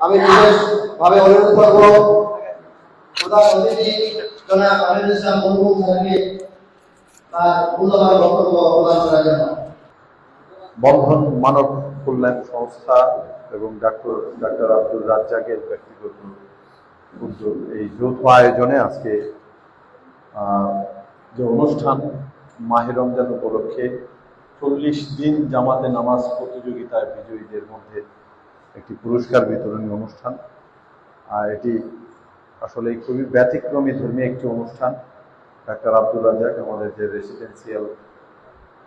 আমি বিশেষভাবে অনুরোধ করব, প্রধান অতিথি জনাব আমিনুল ইসলাম মুরমু স্যারকে তার মূল্যবান বক্তব্য প্রদান করার জন্য। বন্ধন মানব কল্যাণ সংস্থা এবং ডাক্তার ডাক্তার আব্দুল রাজ্জাকের ব্যক্তিগত উদ্যোগ এই যৌথ আয়োজনে আজকে যে অনুষ্ঠান মাহে রমজান উপলক্ষে চল্লিশ দিন জামাতে নামাজ প্রতিযোগিতায় বিজয়ীদের মধ্যে একটি পুরস্কার বিতরণী অনুষ্ঠান। আর এটি আসলে খুবই ব্যতিক্রমী ধর্মী একটি অনুষ্ঠান। ডাক্তার আব্দুল রাজ্জাক আমাদের যে রেসিডেন্সিয়াল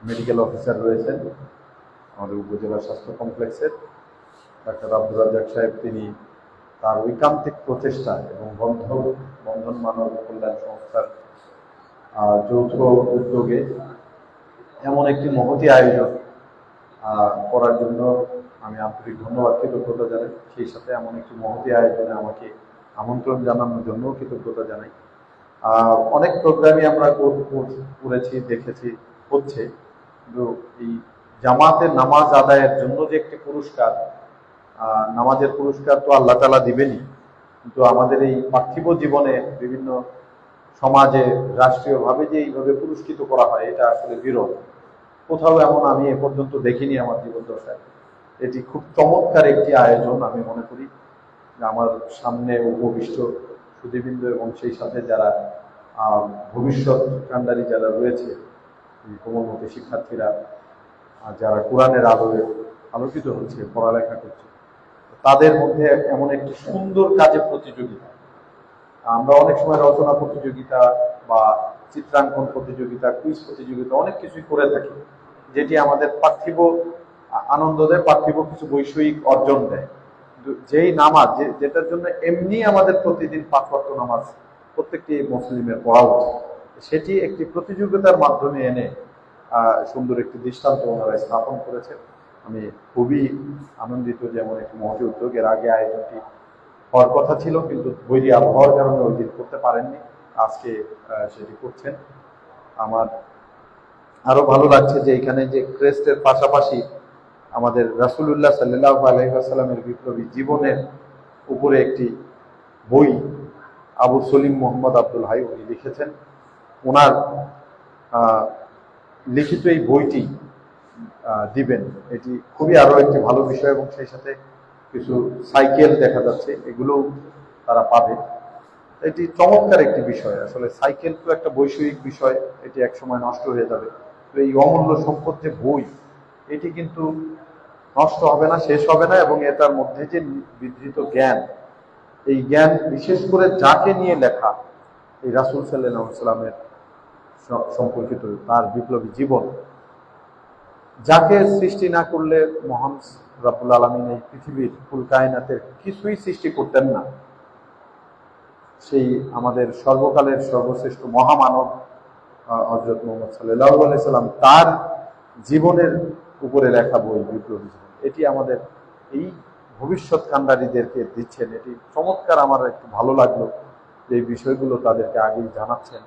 মেডিকেল অফিসার রয়েছেন, আমাদের উপজেলা স্বাস্থ্য কমপ্লেক্সের, ডাক্তার আব্দুল রাজ্জাক সাহেব তিনি তার ঐকান্তিক প্রচেষ্টা এবং বন্ধ, বন্ধন মানব কল্যাণ সংস্থার যৌথ উদ্যোগে এমন একটি মহতি আয়োজন করার জন্য আমি আন্তরিক ধন্যবাদ, কৃতজ্ঞতা জানাই। সেই সাথে এমন একটি মহতি আয়োজনে আমাকে আমন্ত্রণ জানানোর জন্য কৃতজ্ঞতা জানাই। অনেক প্রোগ্রামই আমরা কর- কর- করেছি, দেখেছি, হচ্ছে। কিন্তু এই জামাতের নামাজ আদায়ের জন্য যে একটি পুরস্কার নামাজের পুরস্কার তো আল্লাহ তালা দিবেনই। কিন্তু আমাদের এই পার্থিব জীবনে বিভিন্ন সমাজে রাষ্ট্রীয়ভাবে যে এইভাবে পুরস্কৃত করা হয়, এটা আসলে বিরল। কোথাও এমন আমি এ পর্যন্ত দেখিনি আমার জীবন দশায় এটি খুব চমৎকার একটি আয়োজন, আমি মনে করি। আমার সামনে উপবিষ্ট সুদীবৃন্দ এবং সেই সাথে যারা ভবিষ্যৎ কান্ডারি যারা রয়েছে কোমলমতি শিক্ষার্থীরা যারা কোরআনের আলোয় আলোকিত হচ্ছে, পড়ালেখা করছে, তাদের মধ্যে এমন একটি সুন্দর কাজে প্রতিযোগিতা। আমরা অনেক সময় রচনা প্রতিযোগিতা বা চিত্রাঙ্কন প্রতিযোগিতা কুইজ প্রতিযোগিতা, অনেক কিছুই করে থাকি, যেটি আমাদের পার্থিব আনন্দ দেয় পার্থিব কিছু বৈষয়িক অর্জন দেয়। যেই নামাজ যেটার জন্য এমনি আমাদের প্রতিদিন পাঁচ ওয়াক্ত নামাজ প্রত্যেকটি মুসলিমের পড়া উচিত। সেটি একটি প্রতিযোগিতার মাধ্যমে এনে সুন্দর একটি দৃষ্টান্ত ওনারা স্থাপন করেছেন। আমি খুবই আনন্দিত যেমন একটি মহতি উদ্যোগের আগে আয়োজনটি হওয়ার কথা ছিল, কিন্তু বৈরী আবহাওয়ার কারণে ওই দিন করতে পারেননি। আজকে সেটি করছেন। আমার আরও ভালো লাগছে যে এখানে যে ক্রেস্টের পাশাপাশি আমাদের রাসুলুল্লাহ সাল্লাহ আলহিহাসাল্লামের বিপ্লবী জীবনের উপরে একটি বই আবু সলিম মোহাম্মদ আব্দুল হাই উনি লিখেছেন। ওনার লিখিত এই বইটি দিবেন। এটি খুবই আরও একটি ভালো বিষয় এবং সেই সাথে কিছু সাইকেল দেখা যাচ্ছে এগুলো তারা পাবে। এটি চমৎকার একটি বিষয়। আসলে সাইকেল তো একটা বৈষয়িক বিষয়, এটি একসময় নষ্ট হয়ে যাবে। তো এই অমূল্য সম্পদ যে বই এটি কিন্তু নষ্ট হবে না, শেষ হবে না এবং এটার মধ্যে যে বিধৃত জ্ঞান, এই জ্ঞান বিশেষ করে যাকে নিয়ে লেখা এই রাসুল সাল্লামের সম্পর্কিত তার বিপ্লবী জীবন, যাকে সৃষ্টি না করলে মহান রাব্বুল আলমিন এই পৃথিবীর ফুল কায়নাতের কিছুই সৃষ্টি করতেন না। সেই আমাদের সর্বকালের সর্বশ্রেষ্ঠ মহামানব হজরত মোহাম্মদ সাল্লাহ সাল্লাম তার জীবনের উপরে লেখা বই বিপ্লবী এটি আমাদের এই ভবিষ্যৎ কান্ডারীদেরকে দিচ্ছেন। এটি চমৎকার আমার একটু ভালো লাগল যে এই বিষয়গুলো তাদেরকে আগেই জানাচ্ছেন।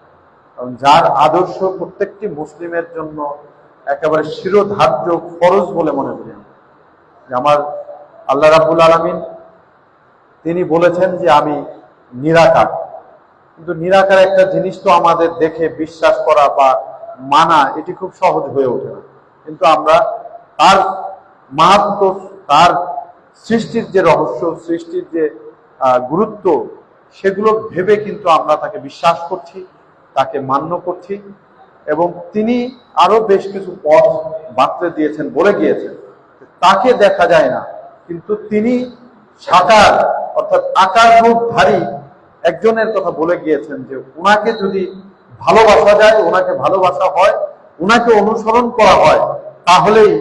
কারণ যার আদর্শ প্রত্যেকটি মুসলিমের জন্য একেবারে শিরোধার্য ফরজ বলে মনে করি আমার আল্লাহ রাবুল আলমিন, তিনি বলেছেন যে আমি নিরাকার। কিন্তু নিরাকার একটা জিনিস তো আমাদের দেখে, বিশ্বাস করা বা মানা, এটি খুব সহজ হয়ে ওঠে না। কিন্তু আমরা তার মাহাত্ম, তার সৃষ্টির যে রহস্য, সৃষ্টির যে গুরুত্ব, সেগুলো ভেবে কিন্তু আমরা তাকে বিশ্বাস করছি, তাকে মান্য করছি এবং তিনি আরও বেশ কিছু পথ বাতলে দিয়েছেন, বলে গিয়েছেন। তাকে দেখা যায় না, কিন্তু তিনি সাকার, অর্থাৎ আকার রূপধারী একজনের কথা বলে গিয়েছেন যে ওনাকে যদি ভালোবাসা যায় ওনাকে ভালোবাসা হয় ওনাকে অনুসরণ করা হয়, তাহলেই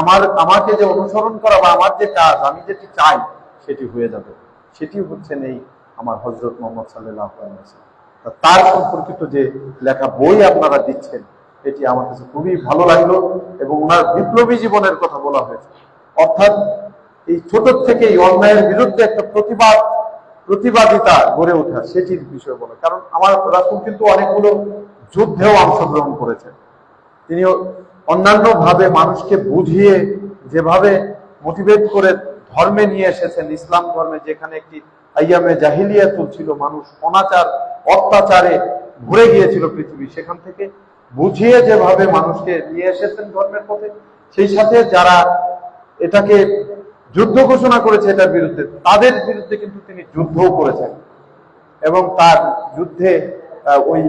আমার, আমাকে যে অনুসরণ করা বা আমার যে কাজ, আমি যেটি চাই, সেটি হয়ে যাবে। সেটি হচ্ছেন এই আমার হজরত মোহাম্মদ সাল্লাহ তার সম্পর্কিত যে লেখা বই আপনারা দিচ্ছেন, এটি আমার কাছে খুবই ভালো লাগল এবং ওনার বিপ্লবী জীবনের কথা বলা হয়েছে। অর্থাৎ এই ছোট থেকে এই অন্যায়ের বিরুদ্ধে একটা প্রতিবাদ, প্রতিবাদিতা গড়ে ওঠা, সেটির বিষয় বলে। কারণ আমার রাসুল কিন্তু অনেকগুলো যুদ্ধেও অংশগ্রহণ করেছেন। তিনি অন্যান্য ভাবে মানুষকে বুঝিয়ে যেভাবে মোটিভেট করে ধর্মে নিয়ে এসেছেন, ইসলাম ধর্মে, যেখানে একটি আইয়ামে জাহিলিয়া চলছিল মানুষ অনাচার, অত্যাচারে ভরে গিয়েছিল পৃথিবী। সেখান থেকে বুঝিয়ে যেভাবে মানুষকে নিয়ে এসেছেন ধর্মের পথে, সেই সাথে যারা এটাকে যুদ্ধ ঘোষণা করেছে এটার বিরুদ্ধে, তাদের বিরুদ্ধে কিন্তু তিনি যুদ্ধও করেছেন। এবং তার যুদ্ধে ওই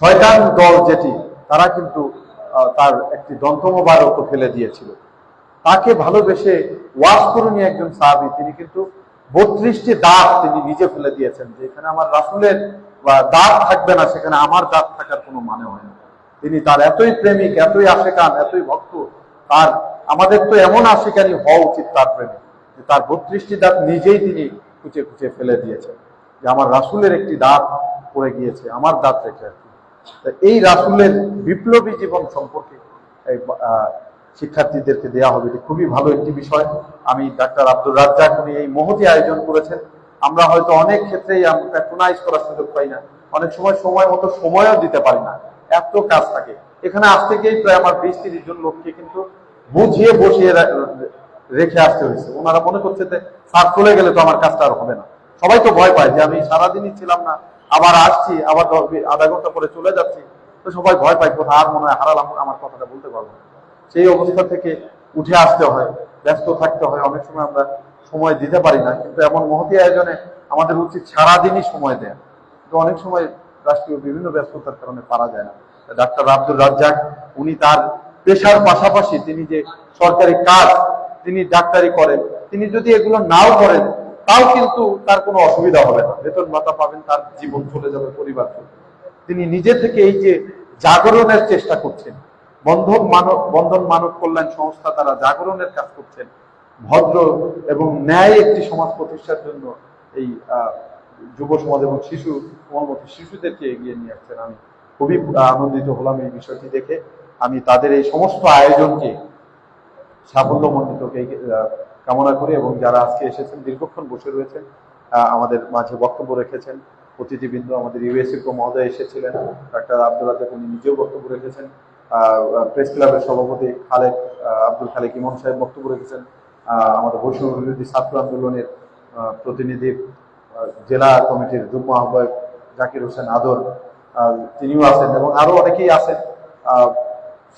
শয়তান দল যেটি, তারা কিন্তু তার একটি দন্তমবারক ফেলে দিয়েছিল। তাকে ভালোবেসে ওয়াজ করুনি একজন সাহাবি, তিনি কিন্তু বত্রিশটি দাঁত তিনি নিজে ফেলে দিয়েছেন, যে এখানে আমার রাসুলের, বা দাঁত থাকবে না, সেখানে আমার দাঁত থাকার কোনো মানে হয় না। তিনি তার এতই প্রেমিক, এতই আশেকান, এতই ভক্ত, তার, আমাদের তো এমন আশেকানি হওয়া উচিত তার প্রেমে, যে তার বত্রিশটি দাঁত নিজেই তিনি কুচে কুচে ফেলে দিয়েছেন, যে আমার রাসুলের একটি দাঁত পড়ে গিয়েছে, আমার দাঁত রেখে এই রাসুলের বিপ্লবী জীবন সম্পর্কে শিক্ষার্থীদেরকে দেওয়া হবে। এটি খুবই ভালো একটি বিষয়। আমি ডাক্তার আব্দুল রাজ্জাক, উনি এই মহতি আয়োজন করেছেন। আমরা হয়তো অনেক ক্ষেত্রেই প্যাট্রোনাইজ করার সুযোগ পাই না। অনেক সময় সময় মতো সময়ও দিতে পারি না। এত কাজ থাকে। এখানে আজ থেকেই প্রায় আমার বিশ তিরিশ জন লোককে কিন্তু বুঝিয়ে বসিয়ে রেখে আসতে হয়েছে। ওনারা মনে করছে যে, স্যার চলে গেলে তো আমার কাজটা আর হবে না। সবাই তো ভয় পায় যে, আমি সারাদিনই ছিলাম না। আবার আসছি, আবার আধা ঘণ্টা পরে চলে যাচ্ছি। তো সবাই ভয় পাই কোথাও আর মনে হয় হারালাম, আমার কথাটা বলতে পারব সেই অবস্থা থেকে উঠে আসতে হয়, ব্যস্ত থাকতে হয়। অনেক সময় আমরা সময় দিতে পারি না, কিন্তু এমন মহতি আয়োজনে আমাদের উচিত সারাদিনই সময় দেয়া। কিন্তু অনেক সময় রাষ্ট্রীয় বিভিন্ন ব্যস্ততার কারণে পারা যায় না। ডাক্তার আব্দুল রাজ্জাক, উনি তার পেশার পাশাপাশি তিনি যে সরকারি কাজ তিনি ডাক্তারি করেন, তিনি যদি এগুলো নাও করেন তাও কিন্তু তার কোনো অসুবিধা হবে না। বেতন ভাতা পাবেন, তার জীবন চলে যাবে পরিবার। তিনি নিজে থেকে এই যে জাগরণের চেষ্টা করছেন, বন্ধন মানব বন্ধন মানব কল্যাণ সংস্থা তারা জাগরণের কাজ করছেন, ভদ্র এবং ন্যায় একটি সমাজ প্রতিষ্ঠার জন্য এই যুব সমাজ এবং শিশু কোমলমতি শিশুদেরকে এগিয়ে নিয়ে আসছেন। আমি খুবই আনন্দিত হলাম এই বিষয়টি দেখে। আমি তাদের এই সমস্ত আয়োজনকে সাফল্যমণ্ডিত কামনা করি এবং যারা আজকে এসেছেন দীর্ঘক্ষণ বসে রয়েছেন আমাদের মাঝে বক্তব্য রেখেছেন অতিথিবৃন্দ আমাদের ইউএসএ মহোদয় এসেছিলেন ডাক্তার আব্দুল রাজাক উনি নিজেও বক্তব্য রেখেছেন প্রেস ক্লাবের সভাপতি আহ, আব্দুল খালেক ইমন সাহেব বক্তব্য রেখেছেন আমাদের বৈষ্ণব বিরোধী ছাত্র আন্দোলনের প্রতিনিধি জেলা কমিটির যুগ্ম আহ্বায়ক জাকির হোসেন আদর তিনিও আছেন এবং আরও অনেকেই আছেন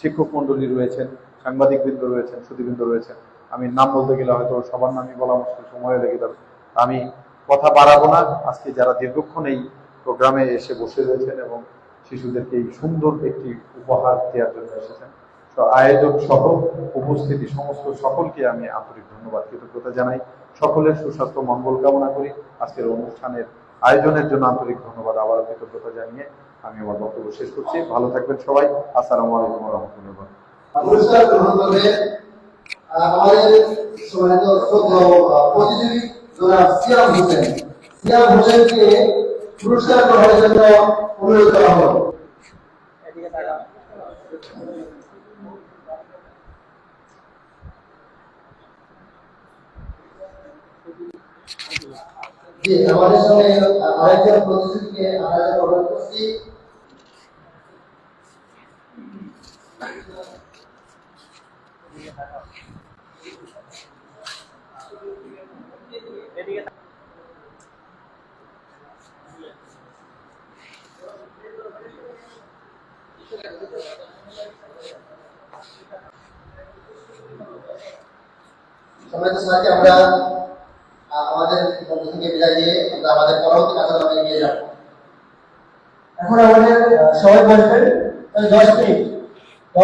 শিক্ষক মন্ডলী রয়েছেন সাংবাদিক বৃন্দ রয়েছেন সুদীবৃন্দ রয়েছেন। আমি নাম বলতে গেলে হয়তো সবার নামই বলা মুশকিল, সময় লেগে যাবে। আমি কথা বাড়াবো না। আজকে যারা দীর্ঘক্ষণ এই প্রোগ্রামে এসে বসে রয়েছেন এবং শিশুদেরকে এই সুন্দর একটি উপহার দেওয়ার জন্য এসেছেন তো আয়োজক সহ উপস্থিতি সমস্ত সকলকে আমি আন্তরিক ধন্যবাদ, কৃতজ্ঞতা জানাই। সকলের সুস্বাস্থ্য, মঙ্গল কামনা করি। আজকের অনুষ্ঠানের আয়োজনের জন্য আন্তরিক ধন্যবাদ, আবারও কৃতজ্ঞতা জানিয়ে আমি আমার বক্তব্য শেষ করছি। ভালো থাকবেন সবাই। আসসালামু আলাইকুম রহমতুল্লাহ পুরস্কার গ্রহণ করবে আহ, আমাদের সম্মানিত প্রতিযোগী জনাব সিয়াম হোসেন। সিয়াম হোসেনকে পুরস্কার গ্রহণের জন্য অনুরোধ করা হলো। জি, আমাদের সঙ্গে আরেকজন প্রতিযোগীকে আমরা অনুরোধ করছি। সম্মানিত সবাইকে আমরা আমাদের মধ্য থেকে বিদায় দিয়ে আমরা আমাদের পরবর্তী কার্যক্রমে এগিয়ে যাব। এখন আমাদের সবাই বসবেন দশ মিনিট।